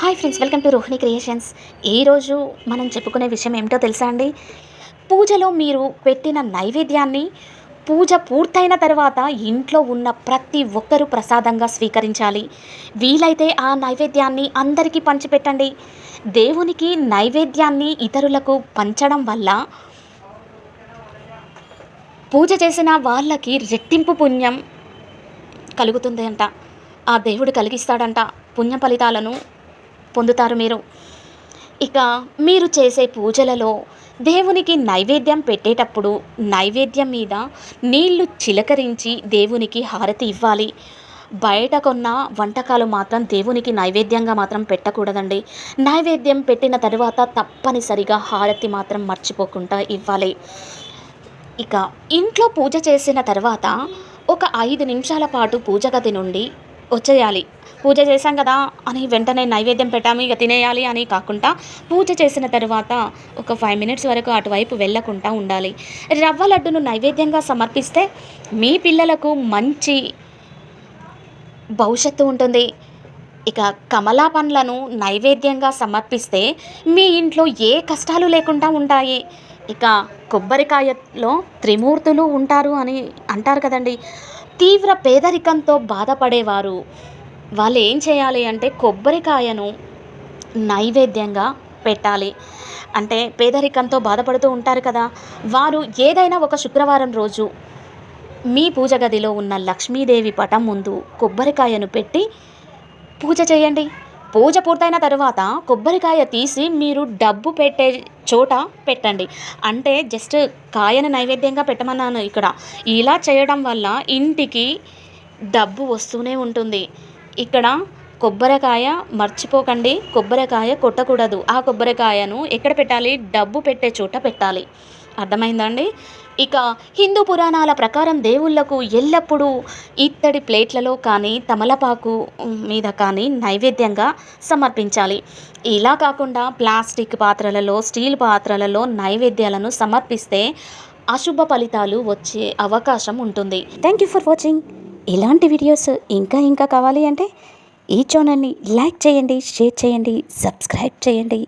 Hi friends welcome to Rohini creations. ఈరోజు మనం చెప్పుకునే విషయం ఏమిటో తెలుసా అండి? పూజలో మీరు పెట్టిన నైవేద్యాన్ని పూజ పూర్తయిన తర్వాత ఇంట్లో ఉన్న ప్రతి ఒక్కరూ ప్రసాదంగా స్వీకరించాలి. వీలైతే ఆ నైవేద్యాన్ని అందరికీ పంచిపెట్టండి. దేవునికి నైవేద్యాన్ని ఇతరులకు పంచడం వల్ల పూజ చేసిన వాళ్ళకి రెట్టింపు పుణ్యం కలుగుతుంది అంట ఆ దేవుడు కలిగిస్తాడంట. పుణ్య ఫలితాలను పొందుతారు మీరు. ఇక మీరు చేసే పూజలలో దేవునికి నైవేద్యం పెట్టేటప్పుడు నైవేద్యం మీద నీళ్ళు చిలకరించి దేవునికి హారతి ఇవ్వాలి. బయట కొన్న వంటకాలు మాత్రం దేవునికి నైవేద్యంగా మాత్రం పెట్టకూడదండి. నైవేద్యం పెట్టిన తర్వాత తప్పనిసరిగా హారతి మాత్రం మర్చిపోకుండా ఇవ్వాలి. ఇక ఇంట్లో పూజ చేసిన తర్వాత ఒక ఐదు నిమిషాల పాటు పూజ గది నుండి వచ్చేయాలి. పూజ చేశాం కదా అని వెంటనే నైవేద్యం పెట్టాము ఇక తినేయాలి అని కాకుండా పూజ చేసిన తర్వాత ఒక ఫైవ్ మినిట్స్ వరకు అటువైపు వెళ్ళకుండా ఉండాలి. రవ్వ లడ్డును నైవేద్యంగా సమర్పిస్తే మీ పిల్లలకు మంచి భవిష్యత్తు ఉంటుంది. ఇక కమలా పండ్లను నైవేద్యంగా సమర్పిస్తే మీ ఇంట్లో ఏ కష్టాలు లేకుండా ఉంటాయి. ఇక కొబ్బరికాయలో త్రిమూర్తులు ఉంటారు అని అంటారు కదండి. తీవ్ర పేదరికంతో బాధపడేవారు. వాళ్ళు ఏం చేయాలి అంటే కొబ్బరికాయను నైవేద్యంగా పెట్టాలి. అంటే పేదరికంతో బాధపడుతూ ఉంటారు కదా. వారు ఏదైనా ఒక శుక్రవారం రోజు మీ పూజ గదిలో ఉన్న లక్ష్మీదేవి పటం ముందు కొబ్బరికాయను పెట్టి పూజ చేయండి. పూజ పూర్తయిన తర్వాత కొబ్బరికాయ తీసి మీరు డబ్బు పెట్టే చోట పెట్టండి. అంటే జస్ట్ కాయను నైవేద్యంగా పెట్టమన్నాను ఇక్కడ. ఇలా చేయడం వల్ల ఇంటికి డబ్బు వస్తూనే ఉంటుంది. ఇక్కడ కొబ్బరికాయ మర్చిపోకండి. కొబ్బరికాయ కొట్టకూడదు. ఆ కొబ్బరికాయను ఎక్కడ పెట్టాలి? డబ్బు పెట్టే చోట పెట్టాలి. అర్థమైందండి? ఇక హిందూ పురాణాల ప్రకారం దేవుళ్ళకు ఎల్లప్పుడూ ఇత్తడి ప్లేట్లలో కానీ తమలపాకు మీద కానీ నైవేద్యంగా సమర్పించాలి. ఇలా కాకుండా ప్లాస్టిక్ పాత్రలలో స్టీల్ పాత్రలలో నైవేద్యాలను సమర్పిస్తే అశుభ ఫలితాలు వచ్చే అవకాశం ఉంటుంది. Thank you for watching. ఇలాంటి వీడియోస్ ఇంకా ఇంకా కావాలి అంటే ఈ ఛానల్ని లైక్ చేయండి షేర్ చేయండి సబ్స్క్రైబ్ చేయండి.